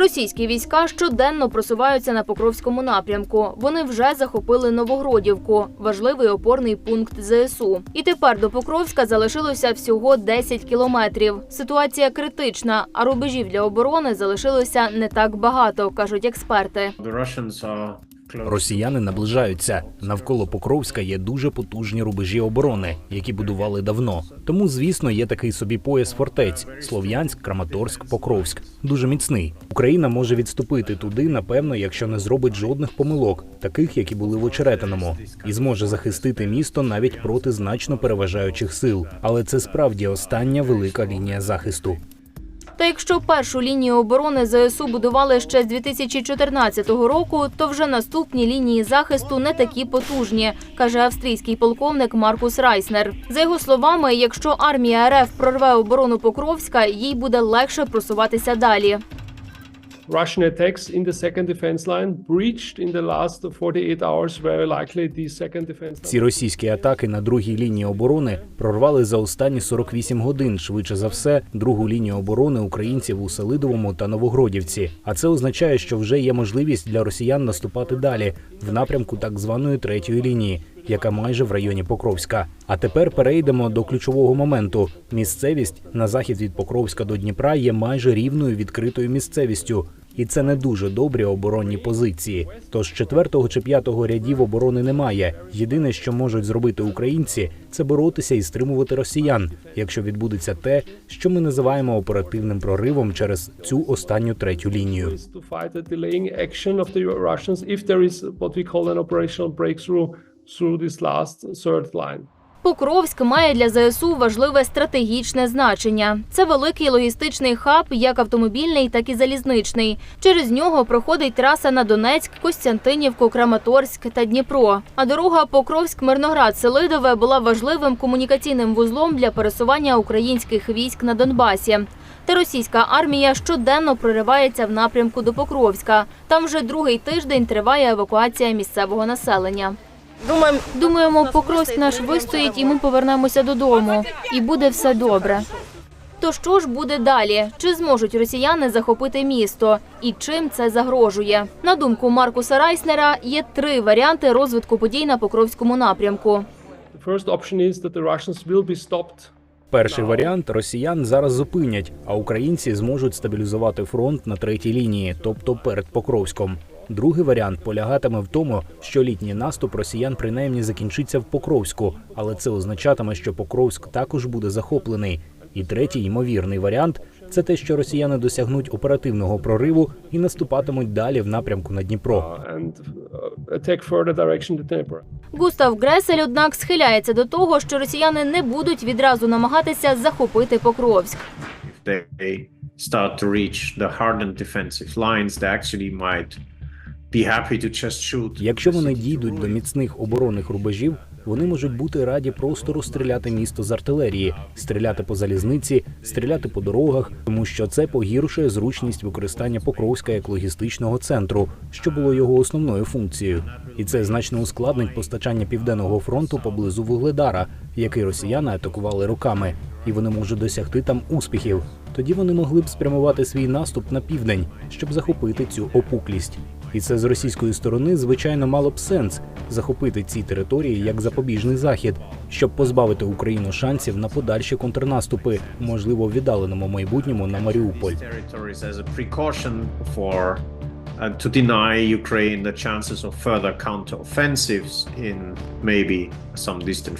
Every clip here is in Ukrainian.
Російські війська щоденно просуваються на Покровському напрямку. Вони вже захопили Новогродівку, важливий опорний пункт ЗСУ. І тепер до Покровська залишилося всього 10 кілометрів. Ситуація критична, а рубежів для оборони залишилося не так багато, кажуть експерти. Росіяни наближаються. Навколо Покровська є дуже потужні рубежі оборони, які будували давно. Тому, звісно, є такий собі пояс фортець: Слов'янськ, Краматорськ, Покровськ. Дуже міцний. Україна може відступити туди, напевно, якщо не зробить жодних помилок, таких, які були в Очеретиному, і зможе захистити місто навіть проти значно переважаючих сил. Але це справді остання велика лінія захисту. Та якщо першу лінію оборони ЗСУ будували ще з 2014 року, то вже наступні лінії захисту не такі потужні, каже австрійський полковник Маркус Райснер. За його словами, якщо армія РФ прорве оборону Покровська, їй буде легше просуватися далі. Russian attacks in the second defense line breached in the last 48 hours. Very likely the second defense line. Ці російські атаки на другій лінії оборони прорвали за останні 48 годин, швидше за все, другу лінію оборони українців у Селидовому та Новогродівці. А це означає, що вже є можливість для росіян наступати далі в напрямку так званої третьої лінії, яка майже в районі Покровська. А тепер перейдемо до ключового моменту. Місцевість на захід від Покровська до Дніпра є майже рівною відкритою місцевістю. І це не дуже добрі оборонні позиції. Тож четвертого чи п'ятого рядів оборони немає. Єдине, що можуть зробити українці, це боротися і стримувати росіян, якщо відбудеться те, що ми називаємо оперативним проривом через цю останню третю лінію. through this last third line. Покровськ має для ЗСУ важливе стратегічне значення. Це великий логістичний хаб, як автомобільний, так і залізничний. Через нього проходить траса на Донецьк, Костянтинівку, Краматорськ та Дніпро. А дорога Покровськ-Мирноград-Селидове була важливим комунікаційним вузлом для пересування українських військ на Донбасі. Та російська армія щоденно проривається в напрямку до Покровська. Там вже другий тиждень триває евакуація місцевого населення. Думаємо, Покровськ наш вистоїть, і ми повернемося додому. І буде все добре. То що ж буде далі? Чи зможуть росіяни захопити місто? І чим це загрожує? На думку Маркуса Райснера, є три варіанти розвитку подій на Покровському напрямку. Перший варіант росіян зараз зупинять, а українці зможуть стабілізувати фронт на третій лінії, тобто перед Покровськом. Другий варіант полягатиме в тому, що літній наступ росіян принаймні закінчиться в Покровську, але це означатиме, що Покровськ також буде захоплений. І третій ймовірний варіант це те, що росіяни досягнуть оперативного прориву і наступатимуть далі в напрямку на Дніпро. uh, uh. Густав Гресель, однак, схиляється до того, що росіяни не будуть відразу намагатися захопити Покровськ. If they start to reach the hardened defensive lines, they actually might Якщо вони дійдуть до міцних оборонних рубежів, вони можуть бути раді просто розстріляти місто з артилерії, стріляти по залізниці, стріляти по дорогах, тому що це погіршує зручність використання Покровська як логістичного центру, що було його основною функцією. І це значно ускладнить постачання південного фронту поблизу Вугледара, який росіяни атакували роками, і вони можуть досягти там успіхів. Тоді вони могли б спрямувати свій наступ на південь, щоб захопити цю опуклість. І це з російської сторони, звичайно, мало б сенс захопити ці території як запобіжний захід, щоб позбавити Україну шансів на подальші контрнаступи, можливо, в віддаленому майбутньому на Маріуполь. uh, to deny Ukraine the chances of further counteroffensives in maybe some distant.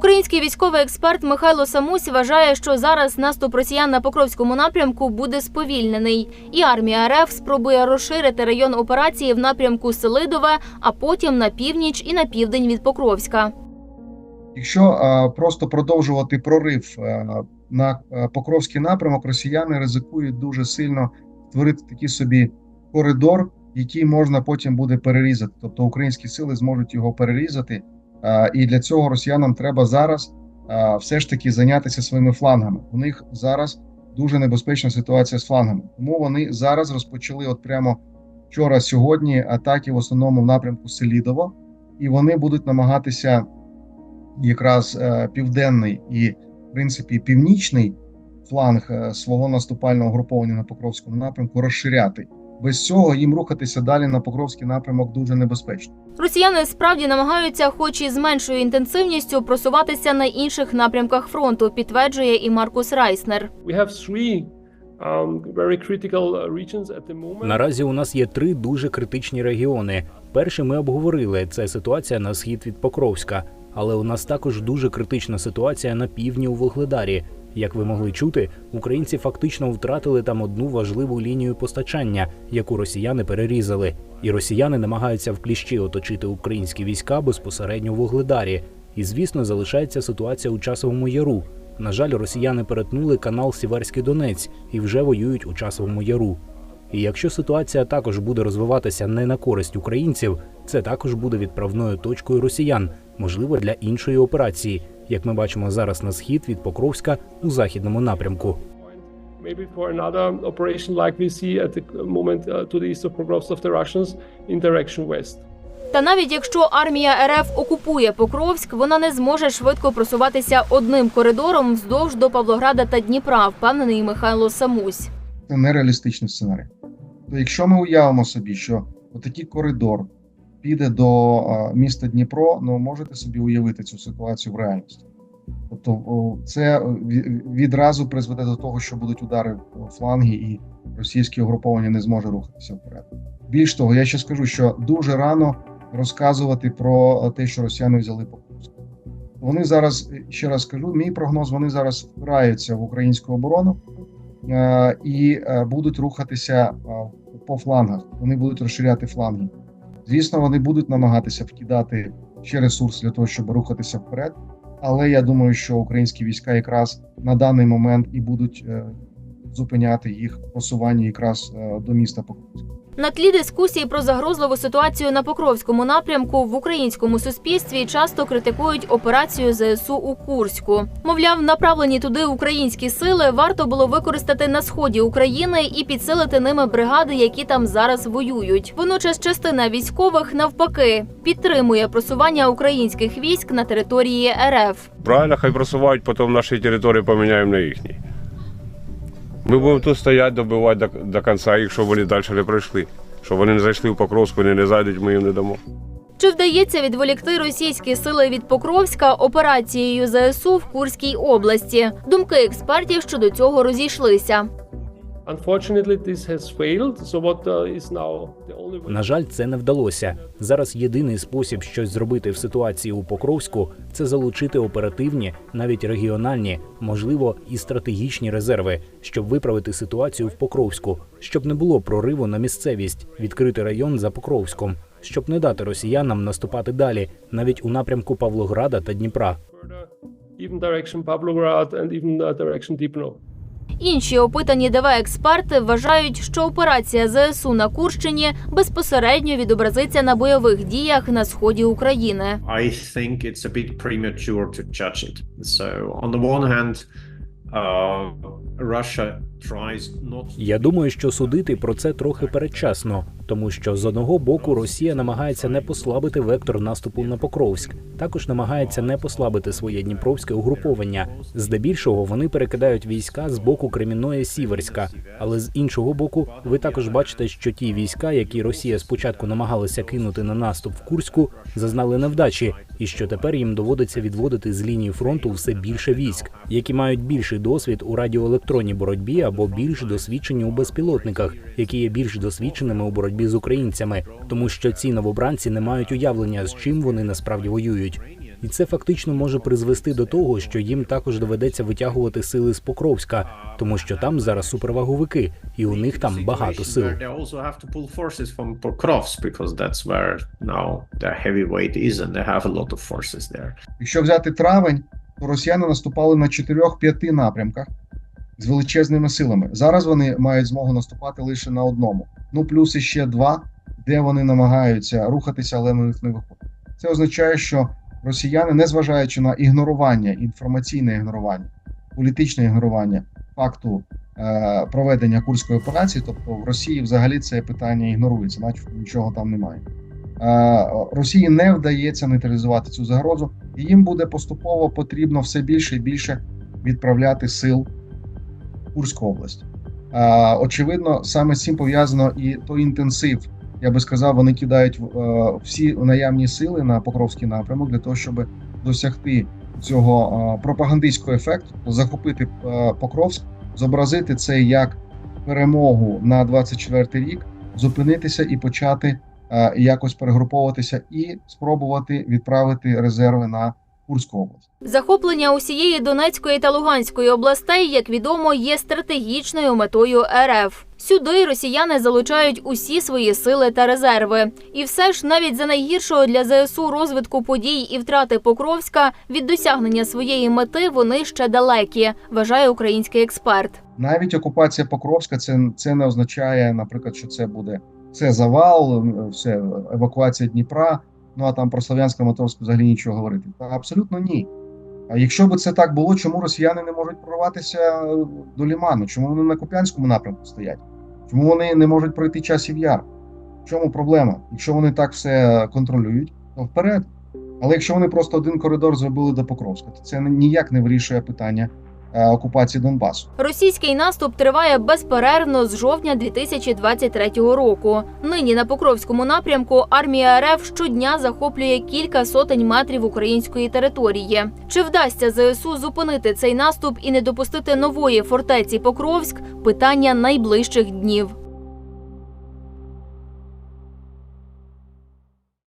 Український військовий експерт Михайло Самусь вважає, що зараз наступ росіян на Покровському напрямку буде сповільнений, і армія РФ спробує розширити район операції в напрямку Селидове, а потім на північ і на південь від Покровська. Якщо а, просто продовжувати прорив а, на Покровський напрямок, росіяни ризикують дуже сильно створити такий собі коридор, який можна потім буде перерізати. Тобто українські сили зможуть його перерізати. І для цього росіянам треба зараз все ж таки зайнятися своїми флангами. У них зараз дуже небезпечна ситуація з флангами. Тому вони зараз розпочали, от прямо вчора, сьогодні, атаки в основному в напрямку Селідово, і вони будуть намагатися якраз е, південний і, в принципі, північний фланг е, свого наступального груповання на Покровському напрямку розширяти. Без цього їм рухатися далі на Покровський напрямок дуже небезпечно. Росіяни справді намагаються, хоч і з меншою інтенсивністю, просуватися на інших напрямках фронту, підтверджує і Маркус Райснер. Um, uh. Наразі у нас є три дуже критичні регіони. Перший ми обговорили це ситуація на схід від Покровська, але у нас також дуже критична ситуація на півдні у Вугледарі. Як ви могли чути, українці фактично втратили там одну важливу лінію постачання, яку росіяни перерізали. І росіяни намагаються в кліщі оточити українські війська безпосередньо в Вугледарі. І звісно, залишається ситуація у часовому яру. На жаль, росіяни перетнули канал Сіверський Донець і вже воюють у часовому яру. І якщо ситуація також буде розвиватися не на користь українців, це також буде відправною точкою росіян, можливо, для іншої операції, як ми бачимо зараз на схід від Покровська у західному напрямку. Maybe for another operation like we see at the moment uh, to the east of Pokrovsk of the Russians in direction west. Та навіть якщо армія РФ окупує Покровськ, вона не зможе швидко просуватися одним коридором вздовж до Павлограда та Дніпра, впевнений Михайло Самусь. Це нереалістичний сценарій. То якщо ми уявимо собі, що отакий коридор піде до міста Дніпро, ну можете собі уявити цю ситуацію в реальності. Тобто це відразу призведе до того, що будуть удари в фланги, і російське угруповання не зможе рухатися вперед. Більш того, я ще скажу, що дуже рано розказувати про те, що росіяни взяли Покровськ. Вони зараз ще раз скажу, мій прогноз: вони зараз впираються в українську оборону е, і е, будуть рухатися е, по флангах. Вони будуть розширяти фланги. Звісно, вони будуть намагатися вкидати ще ресурс для того, щоб рухатися вперед. Але я думаю, що українські війська якраз на даний момент і будуть е, зупиняти їх просування якраз е, до міста Покровська. На тлі дискусії про загрозливу ситуацію на Покровському напрямку в українському суспільстві часто критикують операцію ЗСУ у Курську. Мовляв, направлені туди українські сили варто було використати на сході України і підсилити ними бригади, які там зараз воюють. Водночас частина військових навпаки підтримує просування українських військ на території РФ. Правильно, хай просувають, потім наші території поміняємо на їхні. Ми будемо тут стояти, добивати до, до кінця їх, щоб вони далі не пройшли. Щоб вони не зайшли в Покровську, вони не зайдуть, ми їм не дамо. Чи вдається відволікти російські сили від Покровська операцією ЗСУ в Курській області? Думки експертів щодо цього розійшлися. На жаль, це не вдалося. Зараз єдиний спосіб щось зробити в ситуації у Покровську це залучити оперативні, навіть регіональні, можливо, і стратегічні резерви, щоб виправити ситуацію в Покровську, щоб не було прориву на місцевість, відкрити район за Покровськом, щоб не дати росіянам наступати далі, навіть у напрямку Павлограда та Дніпра. Even direction Pavlograd and even uh, direction Dnipro. Інші опитані ДВ експерти вважають, що операція ЗСУ на Курщині безпосередньо відобразиться на бойових діях на сході України. I think it's a bit premature to judge it. So, on the one hand, uh. Я думаю, що судити про це трохи передчасно, тому що з одного боку Росія намагається не послабити вектор наступу на Покровськ, також намагається не послабити своє дніпровське угруповання. Здебільшого вони перекидають війська з боку Кремінної Сіверська. Але з іншого боку, ви також бачите, що ті війська, які Росія спочатку намагалася кинути на наступ в Курську, зазнали невдачі, і що тепер їм доводиться відводити з лінії фронту все більше військ, які мають більший досвід у радіоелектронній боротьбі або більш досвідчені у безпілотниках, які є більш досвідченими у боротьбі з українцями, тому що ці новобранці не мають уявлення, з чим вони насправді воюють. І це фактично може призвести до того, що їм також доведеться витягувати сили з Покровська, тому що там зараз суперваговики, і у них там багато сил. Якщо взяти травень, то росіяни наступали на 4-5 напрямках з величезними силами. Зараз вони мають змогу наступати лише на одному. Ну плюс іще два, де вони намагаються рухатися, але на них не виходить. Це означає, що росіяни, незважаючи на ігнорування, інформаційне ігнорування, політичне ігнорування факту е, проведення курської операції, тобто в Росії взагалі це питання ігнорується, начебто нічого там немає. Е, Росії не вдається нейтралізувати цю загрозу, і їм буде поступово потрібно все більше і більше відправляти сил Курську область. А, очевидно, саме з цим пов'язано і той інтенсив. Я би сказав, вони кидають е, всі наявні сили на Покровський напрямок для того, щоб досягти цього е, пропагандистського ефекту, захопити е, Покровськ, зобразити це як перемогу на 24 рік, зупинитися і почати якось перегруповуватися і спробувати відправити резерви на Курську область. Захоплення усієї Донецької та Луганської областей, як відомо, є стратегічною метою РФ. Сюди росіяни залучають усі свої сили та резерви. І все ж, навіть за найгіршого для ЗСУ розвитку подій і втрати Покровська від досягнення своєї мети вони ще далекі, вважає український експерт. Навіть окупація Покровська це, це не означає, наприклад, що це буде це завал, все евакуація Дніпра. Ну а там про Слов'янську Моторську взагалі нічого говорити. Та абсолютно ні. А якщо б це так було, чому росіяни не можуть прорватися до Ліману? Чому вони на Куп'янському напрямку стоять? Чому вони не можуть пройти часів яр? В чому проблема? Якщо вони так все контролюють, то вперед. Але якщо вони просто один коридор зробили до Покровська, то це ніяк не вирішує питання е, окупації Донбасу. Російський наступ триває безперервно з жовтня 2023 року. Нині на Покровському напрямку армія РФ щодня захоплює кілька сотень метрів української території. Чи вдасться ЗСУ зупинити цей наступ і не допустити нової фортеці Покровськ? Питання найближчих днів.